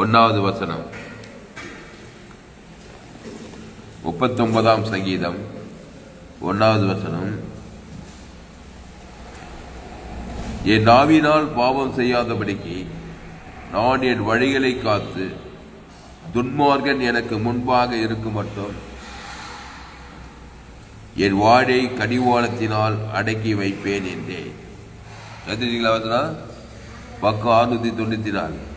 ஒன்னாவது வசனம். முப்பத்தொன்பதாம் சங்கீதம் ஒன்னாவது வசனம். என் நாவினால் பாவம் செய்யாதபடிக்கு நான் என் வழிகளை காத்து துன்மார்கன் எனக்கு முன்பாக இருக்கும் மட்டும் என் வாழை கடிவாளத்தினால் அடக்கி வைப்பேன் என்றேன். கத்திரிங்களா பக்கம் ஆறுநூத்தி தொண்ணூத்தி நாலு.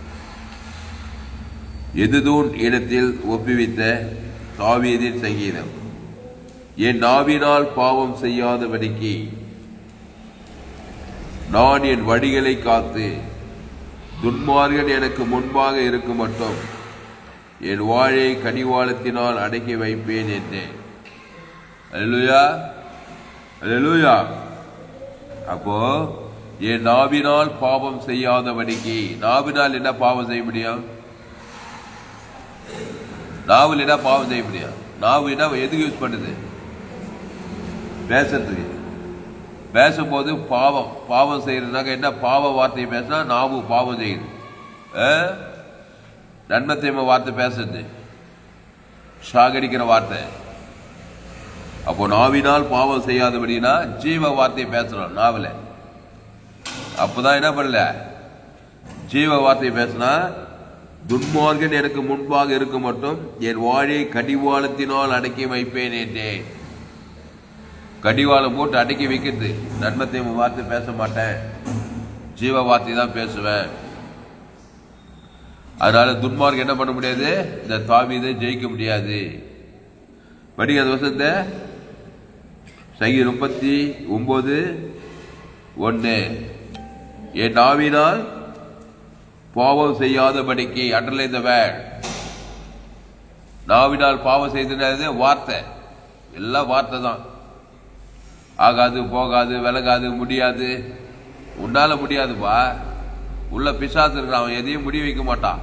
எதுதூன் இடத்தில் ஒப்புவித்த தாவீதின் சங்கீதம் என் நாவினால் பாவம் செய்யாதபடிக்கு நான் என் வழிகளை காத்து துன்மார்கள் எனக்கு முன்பாக இருக்கும் மட்டும் என் வாழை கடிவாளத்தினால் அடக்கி வைப்பேன் என்றேன். அலுயா அலுயா அப்போ என் நாவினால் பாவம் செய்யாதபடிக்கு நாவினால் என்ன பாவம் செய்ய முடியும்? நாவல் என்ன பாவம் செய்ய முடியும் நாவு என்ன எதுக்கு யூஸ் பண்ணுது? பேசுறதுக்கு. பேசும்போது பாவம் பாவம் செய்யறதுனாக்க என்ன? பாவ வார்த்தையை பேசினா நாவு பாவம் செய்யுது. ஆ? நன்மை தீமை வார்த்தை பேசுறது. சாகடிக்கிற வார்த்தை. அப்போ நாவினால் பாவம் செய்யாதபடினா ஜீவ வார்த்தையை பேசுறோம் நாவல. அப்போதான் என்ன பண்ணல? ஜீவ வார்த்தையை பேசினா துன்மார்கன் எனக்கு முன்பாக இருக்க மட்டும் என் வாழை கடிவாளத்தினால் அடக்கி வைப்பேன் என்றேன் கடிவாளம் போட்டு அடக்கி வைக்கிறது நன்மத்தையும் வார்த்தை பேச மாட்டேன். ஜீவ வார்த்தை தான் பேசுவேன். அதனால துன்மார்க்கு என்ன பண்ண முடியாது? இந்த தாவிதை ஜெயிக்க முடியாது. படிக்காத வருஷத்தை சங்கி முப்பத்தி ஒன்பது ஒன்று. என் தாவினால் பாவம் செய்யாதபடிக்கு அடலை இந்த வேர்ட் நாவினால் பாவம் செய்தது வார்த்தை. எல்லாம் வார்த்தை தான். ஆகாது போகாது விலகாது முடியாது. உன்னால முடியாதுப்பா. உள்ள பிசாசு இருக்கிறான் அவன் எதையும் முடி வைக்க மாட்டான்.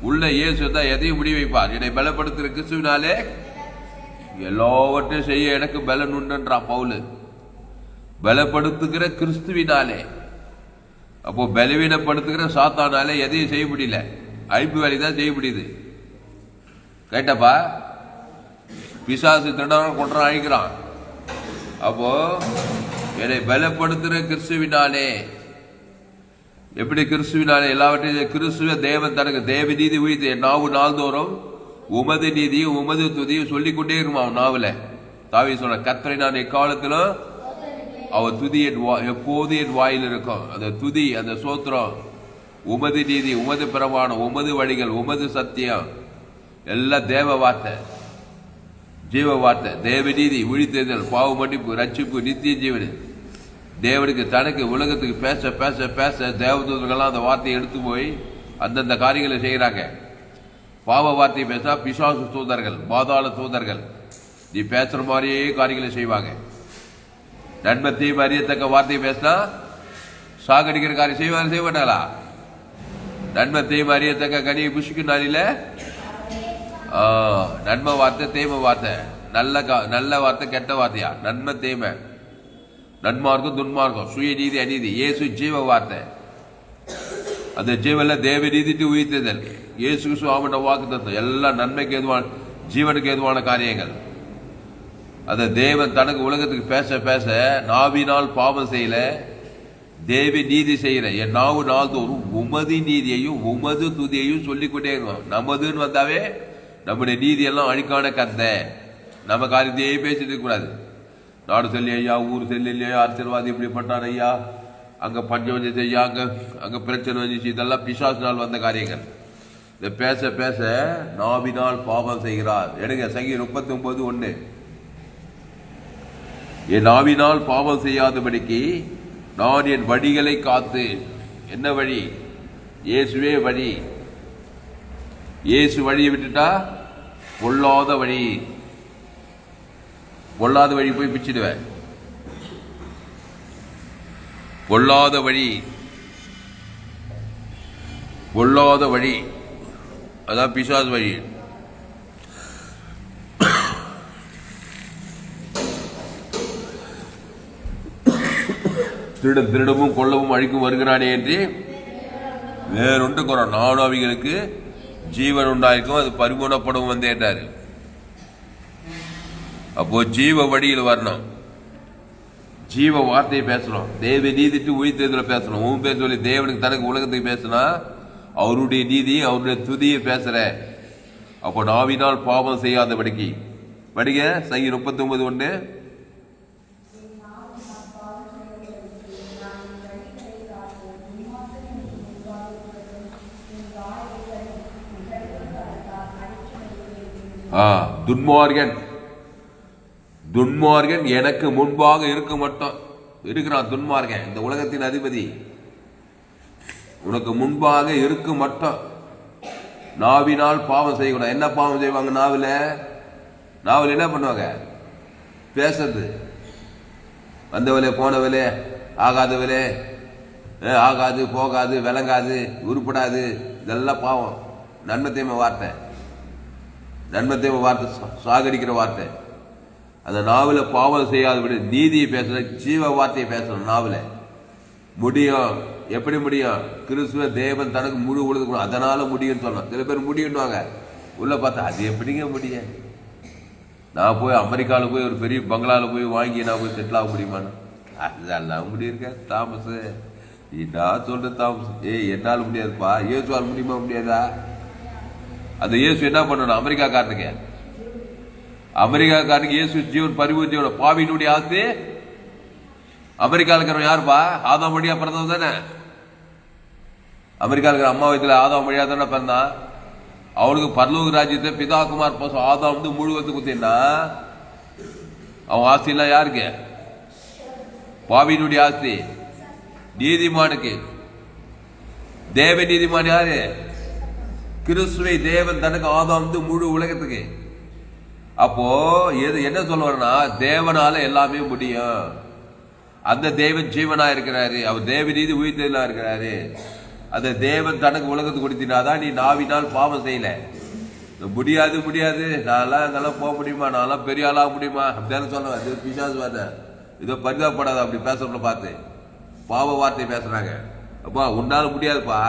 உள்ள இயேசு தான் எதையும் முடி வைப்பார். என்னை பலப்படுத்துகிற கிறிஸ்துவினாலே எல்லாவற்றையும் செய்ய எனக்கு பலன் உண்டுன்றான் பவுலு. பலப்படுத்துகிற கிறிஸ்துவினாலே. அப்போ பலவீனப்படுத்துகிற சாத்தானாலே எதையும் செய்ய முடியல. அழிப்பு வேலை தான் செய்ய முடியுது. கேட்டப்பா? பிசாசு திருடன் கொண்டான் அழிக்கிறான். அப்போ என்னை பலப்படுத்துகிற கிறிஸ்துவினாலே எப்படி கிறிஸ்துவினாலே? எல்லாவற்றையும் கிறிஸ்துவ தேவன் தனக்கு தேவ நீதி உயிர்த்து நாவு நாள்தோறும் உமது நீதியும் உமது துதியும் சொல்லிக்கொண்டே இருக்குமா அவன் நாவில்? தாவி சொல்ற கத்தரை நான் எக்காலத்திலும் அவர் துதி என் வா எப்போது என் வாயில் இருக்கும். அந்த துதி அந்த சோத்திரம் உமது நீதி உமது பிரமாணம் உமது வழிகள் உமது சத்தியம் எல்லாம் தேவ வார்த்தை. ஜீவ வார்த்தை. தேவ நீதி விழித்தேர்தல் பாவ மன்னிப்பு ரட்சிப்பு நித்திய ஜீவன். தேவனுக்கு தனக்கு உலகத்துக்கு பேச பேச பேச தேவதூதர்கள்லாம் அந்த வார்த்தையை எடுத்து போய் அந்தந்த காரியங்களை செய்கிறாங்க பாவ வார்த்தையை பேச பிசாசு தூதர்கள் பாதாள தூதர்கள். நீ பேசுகிற மாதிரியே காரியங்களை செய்வாங்க. நன்மை தீமை அறியத்தக்க வார்த்தையை பேசினா சாகடிக்கிற காரியம் செய்வாங்க செய்ய மாட்டாளா நன்மை அறியத்தக்க கனியை புஷிக்கு நாளில? நன்மை வார்த்தை தீமை வார்த்தை. நல்ல கா- நல்ல வார்த்தை கெட்ட வார்த்தையா? நன்மை தீமை. நன்மார்க்கம் துன்மார்க்கம். சுய நீதி அநீதி. இயேசு ஜீவ வார்த்தை. அந்த ஜீவன்ல தேவ நீதிட்டு உயிர்த்ததல் இயேசு சுவாமின வாக்கு தத்துவம். எல்லாம் நன்மைக்கு ஏதுவான ஜீவனுக்கு எதுவான காரியங்கள். அந்த தேவன் தனக்கு உலகத்துக்கு பேச பேச நாவினால் பாவம் செய்யல தேவி நீதி செய்யற என் நாவு நாள்தோறும் உமது நீதியையும் உமது துதியையும் சொல்லிக்கொண்டே இருக்கும் நமதுன்னு வந்தாவே நம்முடைய நீதி எல்லாம் அழிக்கான நம்ம காரியத்தையே பேசிட்டு கூடாது. நாடு சொல்லி ஐயா ஊர் சொல்லி இல்லையா அரசியல்வாதி இப்படி பண்ணார் ஐயா. அங்க பஞ்சம் வந்துச்சு ஐயா அங்க அங்க பிரச்சனை வந்துச்சு. இதெல்லாம் பிசாசினால் வந்த காரியங்கள். இந்த பேச பேச நாவினால் பாவம் செய்கிறார். எடுங்க சங்கி முப்பத்தி ஒன்பது ஒன்று என் நாவினால் பாவம் செய்யாதபடிக்கு நான் என் வழிகளை காத்து என்ன வழி? இயேசுவே வழி. இயேசு வழியை விட்டுட்டா பொல்லாத வழி. பொல்லாத வழி போய் பிச்சிடுவேன். பொல்லாத வழி. பொல்லாத வழி. அதான் பிசாஸ் வழி. திருட திருடமும் கொல்லவும் அழிக்கும் வருகிறானே என்று வேறொன்று குறம் நானும் ஜீவன் உண்டாயிருக்கும் அது பரிபூர்ணப்படும் வந்தேட்டாரு அப்போ ஜீவ வழியில் வரணும். ஜீவ வார்த்தையை பேசணும். தேவ நீதிட்டு உயிர்த்தேர்தல பேசணும். உன் பேர் சொல்லி தேவனுக்கு தனக்கு உலகத்துக்கு பேசினா அவருடைய நீதி அவருடைய துதியை பேசுற. அப்போ நாவினால் பாவம் செய்யாதபடிக்கு. படிக்க சங்கி முப்பத்தி ஒன்பது ஒன்று. ஆ துன்மார்கன் துன்மார்கன் எனக்கு முன்பாக இருக்க மட்டும் இருக்கிறான் துன்மார்கன் இந்த உலகத்தின் அதிபதி. உனக்கு முன்பாக இருக்க மட்டும். நாவினால் பாவம் செய்யக்கூடாது. என்ன பாவம் செய்வாங்க நாவில்? நாவில் என்ன பண்ணுவாங்க? பேசுறது. வந்தவளே போனவளே ஆகாதவளே ஆகாது போகாது விளங்காது உருப்படாது. இதெல்லாம் பாவம். நன்மை தீமை வார்த்தை? நன்மை வார்த்தை சாகரிக்கிற சாகடிக்கிற வார்த்தை. அந்த நாவல பாவம் செய்யாதபடி நீதியை பேசுகிற ஜீவ வார்த்தையை பேசணும் நாவல. முடியும் எப்படி முடியும் கிறிஸ்துவ தேவன் தனக்கு முழு உழுதுக்கணும் அதனால முடியும்னு சொல்லணும் சில பேர் முடியும்னுவாங்க. உள்ள பார்த்தா அது எப்படிங்க முடியும் நான் போய் அமெரிக்காவில் போய் ஒரு பெரிய பங்களாவில் போய் வாங்கி நான் போய் செட்டில் ஆக முடியுமான்னு அதெல்லாம் முடியிருக்க தாமஸ். நான் சொல்கிறேன் தாமஸ். ஏய் என்னால் முடியாதுப்பா. ஏசுவால் முடியுமா முடியாதா? அந்த இயேசு என்ன பண்ணணும்? அமெரிக்காக்காரனுக்கு அமெரிக்காக்காரனுக்கு இயேசு ஜீவன் பரிவு ஜீவன் பாவியினுடைய ஆசை அமெரிக்காவில் இருக்கிறவன் யாருப்பா? ஆதாம் வழியா பிறந்தவன் தானே. அமெரிக்காவில் இருக்கிற அம்மா வயசுல ஆதாம் வழியா தானே பிறந்தான். அவனுக்கு பரலோக ராஜ்யத்தை பிதா குமார் பசு ஆதாம் வந்து முழுவத்து குத்தின்னா அவன் ஆஸ்திலாம் யாருக்கு? பாவியினுடைய ஆஸ்தி. நீதிமானுக்கு. தேவ நீதிமான் யாரு? கிறிஸ்துவை தேவன் தனக்கு ஆதாம் வந்து முழு உலகத்துக்கு. அப்போ எது என்ன சொல்லுவார்னா தேவனால எல்லாமே முடியும். அந்த தேவன் ஜீவனா இருக்கிறாரு. அவர் தேவ நீதி உயிர்த்தெல்லாம் இருக்கிறாரு. அந்த தேவன் தனக்கு உலகத்துக்கு கொடுத்தினாதான் நீ நாவினால் பாவம் செய்யல. முடியாது முடியாது. நான்லாம் இதெல்லாம் போக முடியுமா? நான்லாம் பெரிய ஆளாக முடியுமா? அப்படிதானே சொல்லுவேன் இது பிசாசு வார்த்தை. இதோ பரிதாபப்படாத அப்படி பேசுறத பார்த்து. பாவ வார்த்தை பேசுறாங்க. அப்பா உன்னால முடியாதுப்பா.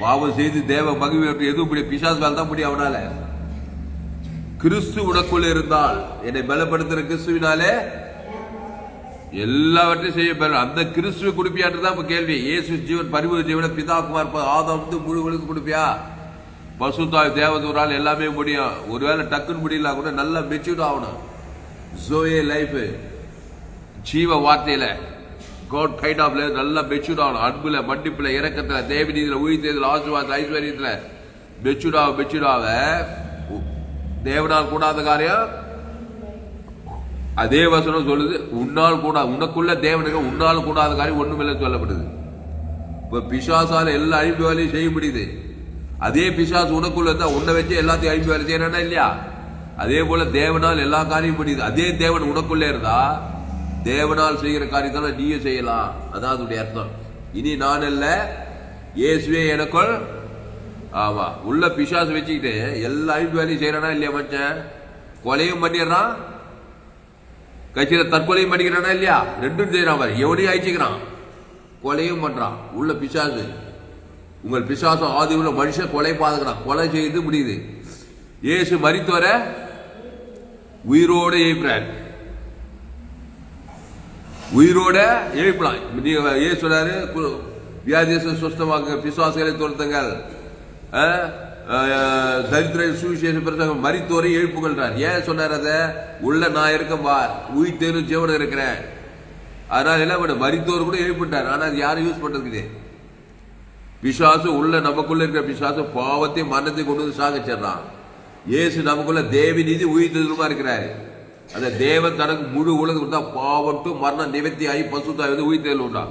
பாவம் செய்து தேவ மகிழ்வு எதுவும் முடியும் பிசாஸ் மேல் தான் முடியும் அவனால. கிறிஸ்து உனக்குள் இருந்தால் என்னை பலப்படுத்துற கிறிஸ்துவினாலே எல்லாவற்றையும் செய்ய பெற அந்த கிறிஸ்துவ கொடுப்பியாட்டு தான் இப்ப கேள்வி. இயேசு ஜீவன் பரிவு ஜீவன பிதா குமார் ஆதம் வந்து முழு உலகத்துக்கு கொடுப்பியா? பசுத்தாய் தேவதூரால் எல்லாமே முடியும். ஒருவேளை டக்குன்னு முடியல கூட நல்லா மெச்சூர்ட் ஆகணும். ஜோயே லைஃப் ஜீவ வார்த்தையில. கோட் கைடாப்ல நல்ல நல்லா அன்புல மன்னிப்புல இறக்கத்துல தேவநீதியில உயிர்த்ததுல ஆசுவாத ஐஸ்வர்யத்துல மெச்சூர்ட் ஆக மெச்சூர்ட் தேவனால் கூடாத காரியம்? அதே வசனம் சொல்லுது உன்னால் கூட உனக்குள்ள தேவனுக்கு உன்னால் கூடாத காரியம் ஒண்ணுமில்லை சொல்லப்படுது. இப்ப பிசாசால எல்லா அழிப்பு வேலையும் செய்ய முடியுது. அதே பிசாசு உனக்குள்ள இருந்தா உன்னை வச்சு எல்லாத்தையும் அழிப்பு வேலை செய்யறானா இல்லையா? அதே போல தேவனால் எல்லா காரியம் முடியுது. அதே தேவன் உனக்குள்ளே இருந்தா தேவனால் செய்கிற காரியத்தால நீயும் செய்யலாம். அதான் அதனுடைய அர்த்தம். இனி நான் இல்லை இயேசுவே எனக்குள் ஆமா உள்ள பிசாசு வச்சுக்கிட்டு எல்லா ஐந்து வேலையும் செய்யறானா இல்லையா மச்சன் கொலையும் பண்ணிடுறான். கட்சியில தற்கொலையும் பண்ணிக்கிறானா இல்லையா? ரெண்டும் செய்யறான் பாரு. எவனையும் அழிச்சுக்கிறான். கொலையும் பண்றான். உள்ள பிசாசு. உங்கள் பிசாசம் ஆதி உள்ள மனுஷன் கொலை பாதுகிறான் கொலை செய்து முடியுது. இயேசு மரித்தவர உயிரோடு எழுப்புறார் உயிரோட எழுப்பலாம் நீங்க ஏ சொன்னார் கு- வியாதியச சுஸ்தமாக துரத்துங்கள். தரித்திர சுவிசேஷ பிரசங்கம் மறித்தோரை எழுப்புகள்ன்றார் ஏன் சொன்னார் அதை? உள்ள நான் இருக்கேன் பார் உயிர் தேரும் ஜீவனம் இருக்கிறேன். அதனால என்ன பண்ண? மறித்தோர் கூட எழுப்பிட்டார் ஆனால் அது யாரும் யூஸ் பண்றதுக்கு பிசாசு உள்ள நமக்குள்ள இருக்கிற பிசாசு பாவத்தை மரணத்தை கொண்டு வந்து சாகச்சிடறான் இயேசு நமக்குள்ள தேவி நீதி உயிர்த்ததுமா இருக்கிறாரு. அந்த தேவன் தனக்கு முழு உலகம் கொடுத்தா பாவட்டு மரணம் நிவர்த்தி ஆகி பசுத்தாய் வந்து உயிர்த்தேல் உண்டா?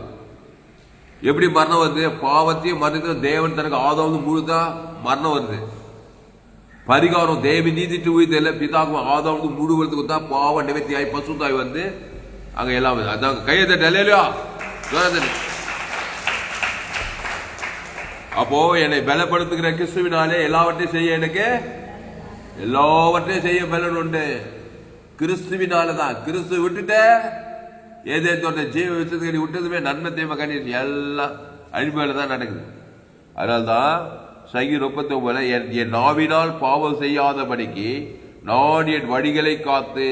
எப்படி மரணம் வருது? பாவத்தையும் மரணத்தையும் தேவன் தனக்கு ஆதம் வந்து முழுதா மரணம் வருது. பரிகாரம் தேவி நீதிட்டு உயிர்த்தேல பிதாக்கும் ஆதம் வந்து முழு உலகத்துக்கு கொடுத்தா பாவம் நிவர்த்தி ஆகி பசுத்தாய் வந்து அங்க எல்லாம் அதான் கையை தட்டல இல்லையா அப்போ என்னை பலப்படுத்துகிற கிறிஸ்துவினாலே எல்லாவற்றையும் செய்ய எனக்கு எல்லாவற்றையும் செய்ய பலன் உண்டு. கிறிஸ்துவினால தான் கிறிஸ்து விட்டுட்ட ஏதே தோட்ட ஜீவ விஷயத்துக்கு விட்டதுமே நன்மை தீமை கண்ணீர் எல்லாம் அழிவுல தான் நடக்குது. அதனால தான் சகி முப்பத்தி ஒன்பதுல என் என் நாவினால் பாவம் செய்யாதபடிக்கு நான் என் வழிகளை காத்து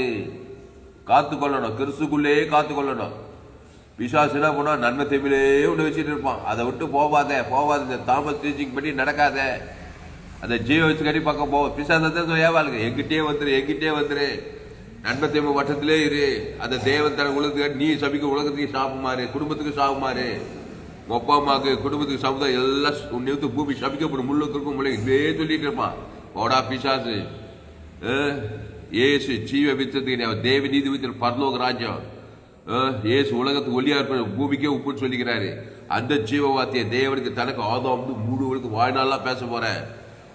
காத்து கொள்ளணும். கிறிஸ்துக்குள்ளே காத்து கொள்ளணும். பிசாசு என்ன பண்ணா நன்மை தெமிலே ஒன்று வச்சுட்டு இருப்பான். அதை விட்டு போவாத போவாத. இந்த தாமஸ் டீச்சிங் பண்ணி நடக்காத. அந்த ஜீவ வச்சு கட்டி பக்கம் போ. பிசாசத்தை ஏவாளுங்க எங்கிட்டே வந்துரு எங்கிட்டே வந்துரு. நன்மை தேவை வட்டத்திலே இரு. அந்த தேவன் தர உலகத்துக்கு நீ சபிக்க உலகத்துக்கு சாப்புமாறு குடும்பத்துக்கு சாப்புமாறு அப்பா அம்மாவுக்கு குடும்பத்துக்கு சமுதாயம் எல்லாம் உன்னை வந்து பூமி சபிக்கப்படும் முள்ளுக்கு இருக்கும் முள்ளை இதே சொல்லிட்டு இருப்பான். ஓடா பிசாசு. ஏசு ஜீவ வித்தத்துக்கு அவன் தேவ நீதி வித்திர பரலோக ராஜ்யம். ஏசு உலகத்துக்கு ஒளியா இருப்ப பூமிக்கே உப்புன்னு சொல்லிக்கிறாரு. அந்த ஜீவ வார்த்தையை தேவனுக்கு தனக்கு ஆதம் வந்து மூணு உலகத்து வாழ்நாளெல்லாம் பேச போகிறேன்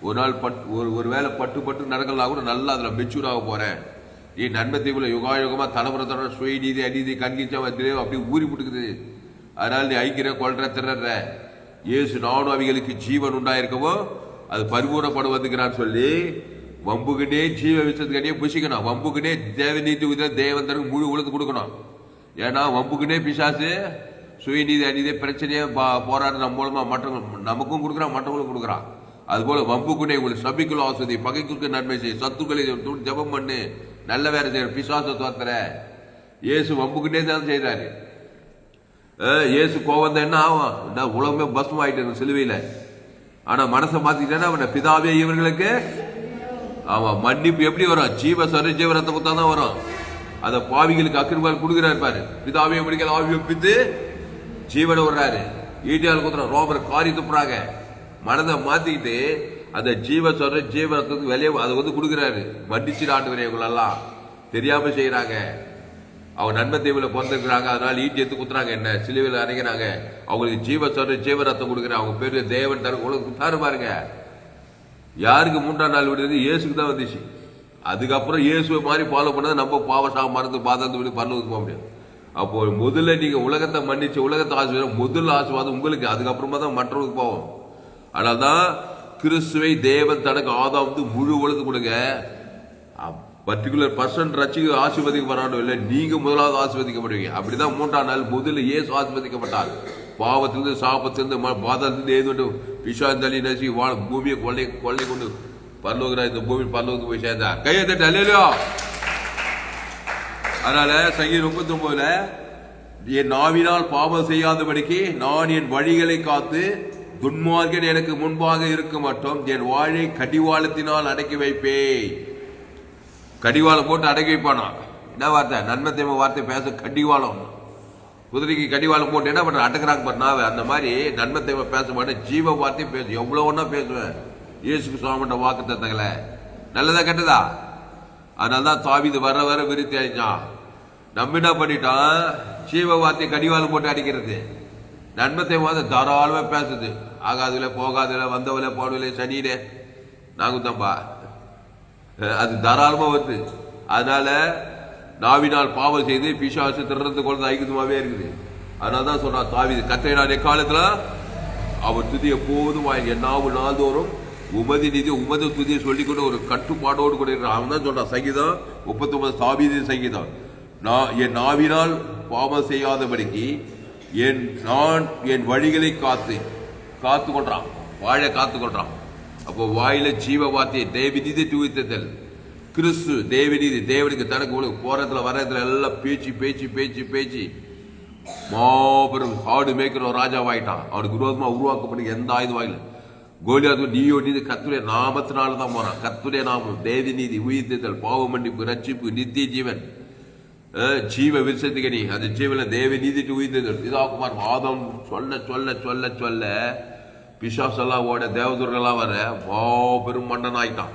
ஒரு நாள் பட் ஒரு ஒரு வேளை பட்டு பட்டு நடக்கலாம் கூட நல்லா அதில் மெச்சூர் ஆக போகிறேன் நீ நன்மை தீவில் யுகா தலைமுறை தலைமுறை சுயநீதி அநீதி கண்ணிச்சம் வந்து அப்படி ஊறி விட்டுக்குது அதனால் நீ ஐக்கிற கொள்ற திறற இயேசு நானும் அவைகளுக்கு ஜீவன் உண்டாயிருக்கவோ அது பரிபூர்ணப்படுவதுங்கிறான்னு சொல்லி வம்புக்குனே ஜீவ விஷயத்துக்கடியே புசிக்கணும் வம்புக்குனே தேவநீதி உதவி தேவந்தருக்கு முழு உலகத்து கொடுக்கணும் ஏன்னா வம்புக்குனே பிசாசு சுயநீதி அநீதி பிரச்சனையை பா- போராடுற நம்ம மூலமாக மற்றவங்க நமக்கும் கொடுக்குறான் மற்றவங்களுக்கும் கொடுக்குறான் அதுபோல் வம்புக்குனே உங்களுக்கு சபிக்குள்ள வசதி பகைக்குக்கு நன்மை செய் சத்துக்களை ஜபம் ஜெபம் பண்ணு நல்ல வேலை செய்யற பிசாச தோத்துற. இயேசு வம்புக்கிட்டே தான் செய்கிறாரு இயேசு கோவம் தான் என்ன ஆகும்? என்ன உலகமே பஸ்மம் ஆகிட்டு சிலுவையில். ஆனால் மனசை மாற்றிக்கிட்டேன்னா அவனை பிதாவே இவர்களுக்கு? ஆமாம் மன்னிப்பு எப்படி வரும்? ஜீவ சரி ஜீவ ரத்த குத்தா தான் வரும். அதை பாவிகளுக்கு அக்கிரமால் கொடுக்குறாரு பாரு. பிதாவே முடிக்கல ஆவி ஒப்பித்து ஜீவனை விடுறாரு. ஈட்டியால் குத்துற ரோபர் காரி துப்புறாங்க. மனதை மாற்றிக்கிட்டு அந்த ஜீவ சொல்ற ஜீவ ரத்தத்துக்கு வெளியே அதை வந்து கொடுக்குறாரு. மன்னிச்சு ஆண்டு இவங்களெல்லாம். தெரியாம செய்யறாங்க அவங்க நன்மை தீவில் பிறந்திருக்கிறாங்க அதனால ஈட்டி எடுத்து குத்துறாங்க. என்ன? சிலுவையில் அரைக்கிறாங்க அவங்களுக்கு ஜீவ சொல்ற ஜீவ ரத்தம் கொடுக்குறேன் அவங்க பேரு தேவன் தர உலகம் குத்தாரு பாருங்க. யாருக்கு மூன்றாம் நாள் விடுறது இயேசுக்கு தான் வந்துச்சு. அதுக்கப்புறம் இயேசுவை மாதிரி ஃபாலோ பண்ணால் நம்ம பாவசாக மறந்து பாதந்து விட்டு பரலோகத்துக்கு போக முடியும் அப்போ முதல்ல நீங்கள் உலகத்தை மன்னிச்சு உலகத்தை ஆசீர்வாதம் முதல் ஆசீர்வாதம் உங்களுக்கு. அதுக்கப்புறமா தான் மற்றவங்களுக்கு போவோம். ஆனால் தான் கிறிஸ்துவை தேவன் தனக்கு ஆதாம் வந்து முழு உலகம் கொடுங்க. பர்டிகுலர் பர்சன் ரசிக ஆசீர்வதிக்கப்படாலும் இல்லை நீங்க முதலாவது ஆசிர்வதிக்கப்படுவீங்க. அப்படிதான் மூன்றாம் நாள் முதல்ல ஏசு ஆசிர்வதிக்கப்பட்டார். பாவத்திலிருந்து சாபத்திலிருந்து பாதத்திலிருந்து பாதாளத்திலிருந்து ஏது பிசாந்தலி நசி வாழ பூமியை கொள்ளை கொள்ளை கொண்டு பரலோகிற இந்த பூமி பரலோகத்துக்கு போய் சேர்ந்தா கையை தட்டு அல்லையோ அதனால சங்கீர் முப்பத்தி ஒன்பதுல என் நாவினால் பாவம் செய்யாதபடிக்கு நான் என் வழிகளை காத்து துன்மார்க்கன் எனக்கு முன்பாக இருக்க மாட்டோம். என் வாழை கடிவாளத்தினால் அடக்கி வைப்பேன். கடிவாளம் போட்டு அடக்கி வைப்பானா? என்ன வார்த்தை? நன்மை தேம வார்த்தை பேச கடிவாளம். குதிரைக்கு கடிவாளம் போட்டு என்ன பண்ணுற அடக்குறாங்க பாரு அந்த மாதிரி நன்மை தேவை பேச மாட்டேன். ஜீவ வார்த்தையும் பேசுவேன் எவ்வளோ ஒன்றா பேசுவேன்? இயேசுக்கு சுவாமிட்ட வாக்கு தத்தங்களை நல்லதா கெட்டதா? அதனால தான் தாவிது வர வர விருத்தி ஆயிடுச்சான் நம்ம என்ன பண்ணிட்டான். ஜீவ வார்த்தை கடிவாளம் போட்டு அடிக்கிறது. நன்மை போது தாராளமாக பேசுது. ஆகாதுல போகாதுல வந்தவல போனவில்லை சனியிலே. நாங்குத்தம்பா அது தாராளமாக வருது. அதனால நாவினால் பாவம் செய்து பிசாசு திருறது குழந்தை ஐக்கியமாகவே இருக்குது. அதனால தான் சொல்கிறான் தாவிது கத்தை எக்காலத்தில்? அவர் துதி எப்போதும் வாய் நாவு நாள்தோறும் உமதி நிதி உமது துதியை சொல்லிக்கொண்டு ஒரு கட்டுப்பாடோடு கூட அவன் தான் சொல்கிறான் சங்கீதம் முப்பத்தொன்பது தாவீது சங்கீதம். நான் என் நாவினால் பாவம் செய்யாதபடிக்கு என் நான் என் வழிகளை காத்து காத்து கொள்றான். வாழை காத்து கொள்றான். அப்போ வாயில ஜீவ வார்த்தையை தேவநீதி துவித்தல் கிறிஸ்து தேவநீதி தேவனுக்கு தனக்கு உலக போறதுல வர்றதுல எல்லாம் பேச்சு பேச்சு பேச்சு பேச்சு. மாபெரும் காடு மேய்க்கிற ஒரு ராஜாவாயிட்டான். அவனுக்கு விரோதமாக உருவாக்கப்பட்ட எந்த ஆயுதம் வாயில கோலியாது நீயோ நீதி கத்துடைய நாமத்தினால தான் போறான். கத்துடைய நாமம் தேவி நீதி உயிர்த்தல் பாவ மன்னிப்பு ரட்சிப்பு நித்திய ஜீவன். ஜீவ விருசத்துக்கு அந்த ஜீவன தேவ நீதிட்டு உயிர்ந்தது இதாகுமார் வாதம் சொல்ல சொல்ல சொல்ல சொல்ல பிசாசெல்லாம் ஓட தேவதூர்கள்லாம் வர மாபெரும் மன்னன் ஆயிட்டான்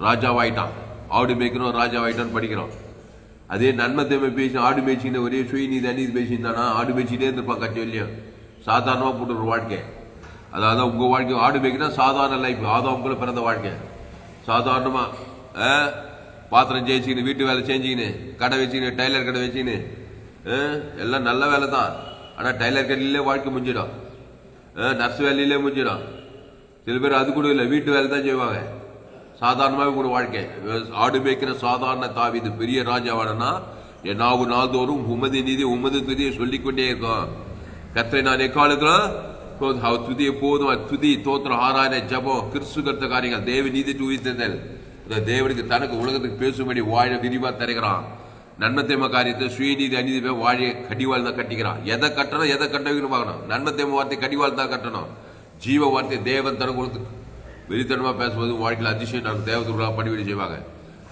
ராஜாவாயிட்டான். ஆடு மேய்க்கிறோம் ராஜாவாயிட்டான்னு படிக்கிறோம். அதே நன்மை தேவை பேசி ஆடு மேய்ச்சின்னு ஒரே சுய நீதி அநீதி பேசியிருந்தானா? ஆடு மேய்ச்சிட்டே இருந்திருப்பான் கட்சி இல்லையும் சாதாரணமாக போட்டு ஒரு வாழ்க்கை. அதாவது உங்கள் வாழ்க்கை ஆடு மேய்க்கினா சாதாரண லைஃப் ஆதாமுக்குள்ள பிறந்த வாழ்க்கை. சாதாரணமாக ஆ, பாத்திரம் ஜெயிச்சுக்கின்னு வீட்டு வேலை செஞ்சுக்கின்னு கடை வச்சுக்கின்னு டைலர் கடை வச்சுக்கின்னு ஆ, எல்லாம் நல்ல வேலை தான். ஆனால் டைலர் கடையிலே வாழ்க்கை முடிஞ்சிடும் நர்ஸ் வேலையிலே முடிஞ்சிடும் சில பேர் அது கூட இல்லை வீட்டு வேலை தான் செய்வாங்க. சாதாரணமாகவே கூட வாழ்க்கை. ஆடு மேய்க்கிற சாதாரண தாவி இது பெரிய ராஜாவாடனா என் நாவு நாள்தோறும் உமது நிதி உமது துதியை சொல்லிக்கொண்டே இருக்கும். கத்தரை நான் எக்காலத்துல போதும். துதி எப்போதும் அவர் துதி தோத்திரம் ஆராதனை ஜபம் கிறிஸ்து கருத்த காரியங்கள். தேவ நீதி உயிர்த்தல் இந்த தேவனுக்கு தனக்கு உலகத்துக்கு பேசும்படி வாழ விரிவாக தருகிறான். நன்மத்தேம காரியத்தை சுயநீதி அநீதி போய் வாழிய கடிவாள் தான் கட்டிக்கிறான். எதை கட்டணும் எதை கட்டணும் பார்க்கணும் நன்மத்தேம வார்த்தை கடிவாள் தான் கட்டணும். ஜீவ வார்த்தை தேவன் தனக்கு உலகத்துக்கு வெளித்தனமாக பேசும்போது வாழ்க்கையில் அதிசயம் நான் தேவத்துக்குள்ள பணிவிடை செய்வாங்க.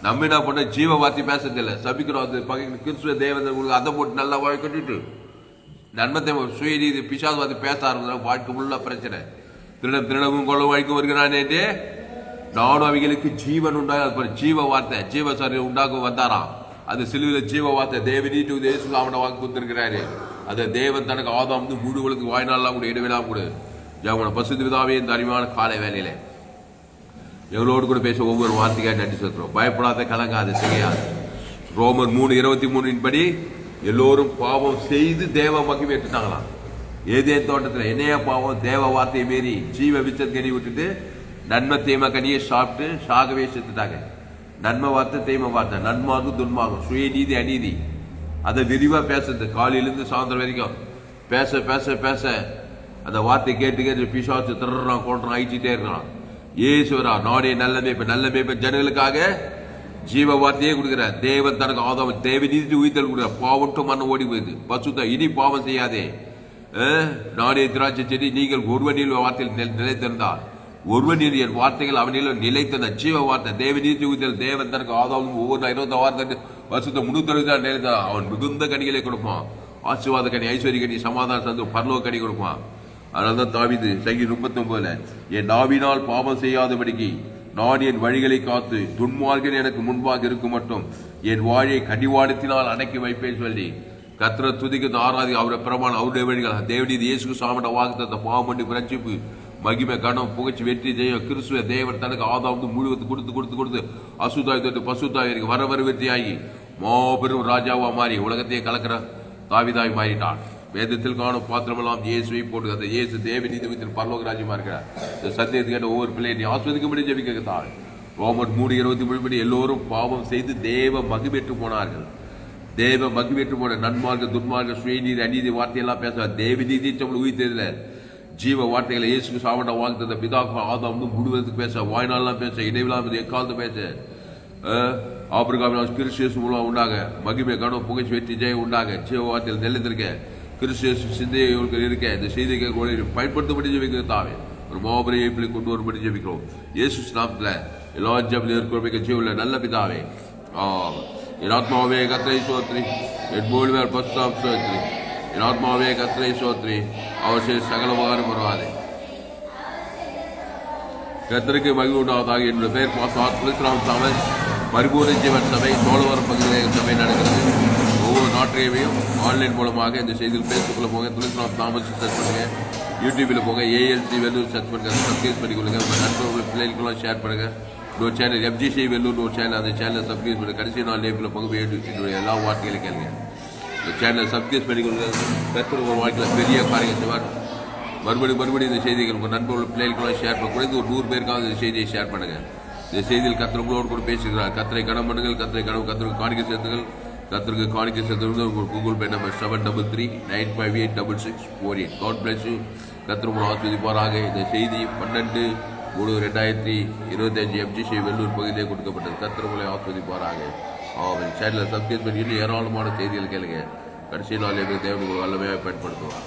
நம்ம என்ன பண்ண ஜீவ வார்த்தை பேசுறதில்லை. சபிக்கிறோம் அது பகை கிறிஸ்துவ தேவன் உங்களுக்கு அதை போட்டு நல்லா வாழ கட்டிட்டு. நன்மத்தை சுயநீதி பிசாசுவாதி பேச ஆரம்பிச்சா வாழ்க்கை உள்ள பிரச்சனை. திருடம் திருடமும் கொள்ள வாழ்க்கை வருகிறானே நானும் அவைகளுக்கு ஜீவன் உண்டாக அது ஜீவ வார்த்தை ஜீவ சரி உண்டாக வந்தாராம். அது சிலுவையில் ஜீவ வார்த்தை தேவனீட்டு தேசு அவனை வாங்கி கொடுத்துருக்கிறாரு. அது தேவன் தனக்கு ஆதாம் வந்து மூடுகளுக்கு வாய்நாளெல்லாம் கூட இடைவிடாம கூட ஜாமன பசுதி விதாவே இந்த அறிவான காலை வேலையில எங்களோடு கூட பேச ஒவ்வொரு வார்த்தைக்காக நன்றி சொல்கிறோம் பயப்படாத கலங்காது செய்யாது ரோமர் மூணு இருபத்தி மூணின் படி எல்லோரும் பாவம் செய்து தேவ மகிமை எடுத்துட்டாங்களாம் ஏதே தோட்டத்தில் என்னைய பாவம்? தேவ வார்த்தையை மீறி ஜீவ விச்சத்தை கனி விட்டுட்டு நன்மை தீம கனியை சாப்பிட்டு சாகவே செத்துட்டாங்க நன்மை வார்த்தை தீமை வார்த்தை. நன்மாகும் துன்மாகும். சுயநீதி அநீதி. அதை விரிவாக பேசுறது. காலையிலேருந்து சாயந்தரம் வரைக்கும். பேச பேச பேச. அந்த வார்த்தை கேட்டு கேட்டு பிசாச்சு திறறான் கொண்டான் அழிச்சிட்டே இருக்கிறான். ஏசுவரா நாடே நல்ல மேய்ப்பு நல்ல மேய்ப்பு ஜனங்களுக்காக ஜீவ வார்த்தையே கொடுக்குற. தேவன் தனக்கு ஆதாம் தேவ நீதி உயிர்த்தல் கொடுக்குற. பாவட்டும் மண்ணு ஓடி போகுது பசுத்த இனி பாவம் செய்யாதே. அஹ், நாடே திராட்சை செடி நீங்கள் ஒருவனில் வார்த்தையில் நிலை- நிலைத்திருந்தால். ஒருவனில் என் வார்த்தைகள் அவனிலும் நிலைத்த ஜீவ வார்த்தை தேவ நீதி உயிர்த்தல் தேவன் தனக்கு ஆதாம் ஒவ்வொரு இருபத்தி வார்த்தை வருஷத்தை முன்னூத்தி தான் நிலைத்தான் அவன் மிகுந்த கனிகளை கொடுப்பான். ஆசீர்வாத கனி ஐஸ்வர்ய கனி சமாதான சந்து பரலோக கனி கொடுப்பான். அதனால்தான் தாவிது சங்கி முப்பத்தி ஒன்பதுல என் நாவினால் பாவம் செய்யாதபடிக்கு நான் என் வழிகளை காத்து துன்மார்கன் எனக்கு முன்பாக இருக்கும் மட்டும் என் வாழை கடிவாளத்தினால் அடக்கி வைப்பேன் சொல்லி கத்திர துதிக்கு ஆராதி அவரை பிரமாணம் அவருடைய வழிகள். தேவனீதி இயேசு சாமட வாக்குத்த பாவம் பண்ணி பிரச்சிப்பு மகிமை கணம் புகழ்ச்சி வெற்றி ஜெயம் கிறிஸ்துவ தேவன் தனக்கு ஆதாவது முழுவது கொடுத்து கொடுத்து கொடுத்து அசுதாய் தொட்டு பசுதாய் இருக்கு. வர வர வெற்றியாகி மாபெரும் ராஜாவா மாறி உலகத்தையே கலக்கிற தாவிதாய் மாறிட்டான். வேதத்தில் காணும் பாத்திரமெல்லாம் இயேசுவை போட்டு அந்த இயேசு தேவ நீதிபதியின் பரலோக ராஜ்யமா இருக்கிறார். இந்த சத்தியத்தை கேட்ட ஒவ்வொரு பிள்ளையை நீ ஆஸ்வதிக்கும்படி ஜெபிக்கிறாள் ரோமன் மூணு இருபத்தி மூணு படி எல்லோரும் பாவம் செய்து தேவ மகிழ்பெற்று போனார்கள். தேவ மகிழ்பெற்று போன நன்மார்க்க துன்மார்க்க சுயநீதி அநீதி வார்த்தையெல்லாம் பேசுவார் தேவ நீதி உயிர் தெரியல ஜீவ வார்த்தைகளை இயேசுக்கு சாவண்ட வாழ்த்து தந்த பிதாக்கு ஆதாம் வந்து முழுவதுக்கு பேச வாய்நாள்லாம் பேச இடைவிழாமல் எக்காலத்து பேச ஆப்பிரிக்காவில் கிறிஸ்டியஸ் மூலம் உண்டாங்க மகிமை கனவு புகழ்ச்சி வெற்றி ஜெயம் உண்டாங்க ஜீவ வார்த்தையில் நிலைத்திருக்க கிறிஸ்டியஸ் சிந்தைகளுக்கு இருக்க இந்த செய்திகள் பயன்படுத்தப்பட்டு ஜெபிக்கிறது தாவே. ஒரு மாபெரிய இப்பிலை கொண்டு வரும்படி ஜெபிக்கிறோம். இயேசு நாமத்தில் எல்லா ஜபத்தில் இருக்கிற ஜீவில் நல்ல பிதாவே. என் ஆத்மாவே கத்திரை சோத்ரி என் மூலிமே பஸ்தாம் சோத்ரி என் ஆத்மாவே கத்திரை சோத்ரி அவர் செய்த சகல உபகாரம் வருவாதே கத்தருக்கு மகிழ்வு உண்டாவதாக என்னுடைய பெயர் பாஸ்வார் துளசிராம் தாமஸ் பரிபூர்ண ஜீவன் சபை சோழவரம் பகுதியில் சபை நடக்கிறது. ஒவ்வொரு நாட்டையும் ஆன்லைன் மூலமாக இந்த செய்தியில் பேசிக்கொள்ள போங்க துளசிராம் தாமஸ் சர்ச் பண்ணுங்க. யூடியூப்பில் போங்க ஏஎல்சி வெல்லூர் சர்ச் பண்ணுங்க சப்ஸ்கிரைப் பண்ணிக்கொள்ளுங்க. உங்கள் நண்பர்கள் பிள்ளைகளுக்கெல்லாம் ஷேர் பண்ணுங்க. இன்னொரு சேனல் எஃப்ஜிசி வெல்லூர் ஒரு சேனல் அந்த சேனலை சப்ஸ்கிரைப் பண்ணுங்க. கடைசி நாள் லேபில் பங்கு போய் எல்லா வார்த்தைகளையும் கேளுங்க. இந்த சேனல் சப்ஸ்கிரைப் பண்ணிக்கொள்ளுங்க ஒரு வாழ்க்கையில் பெரிய காரியம் செய்வார். மறுபடியும் மறுபடியும் இந்த செய்திகள் உங்கள் நண்பர்கள் பிள்ளைகளுக்கெல்லாம் ஷேர் பண்ண குறைந்து ஒரு நூறு பேருக்காவது இந்த செய்தியை ஷேர் பண்ணுங்கள் இந்த செய்தியில் கத்திர உங்களோடு கூட பேசுகிறார். கத்தரை கனம் பண்ணுங்கள் கத்திரை கனம் கத்தருக்கு காணிக்க சேர்த்துங்கள் கத்தருக்கு காணிக்க சேர்த்துகள் உங்கள் Google Pay number seven double three nine five eight double six four eight God bless you கத்திர உங்களை ஆஸ்வதிப்பாராக இந்த செய்தி பன்னெண்டு மூணு ரெண்டாயிரத்தி இருபத்தஞ்சு எம்ஜிசி வெள்ளூர் பகுதியிலே கொடுக்கப்பட்டது. கத்திர உங்களை ஆஸ்வதிப்பாராக அவன் சேனலை சப்ஸ்கிரைப் பண்ணி இன்னும் ஏராளமான செய்திகள் கேளுங்க. கடைசி நாள் எங்கள் தேவனுக்கு வல்லமையாக பயன்படுத்துவார்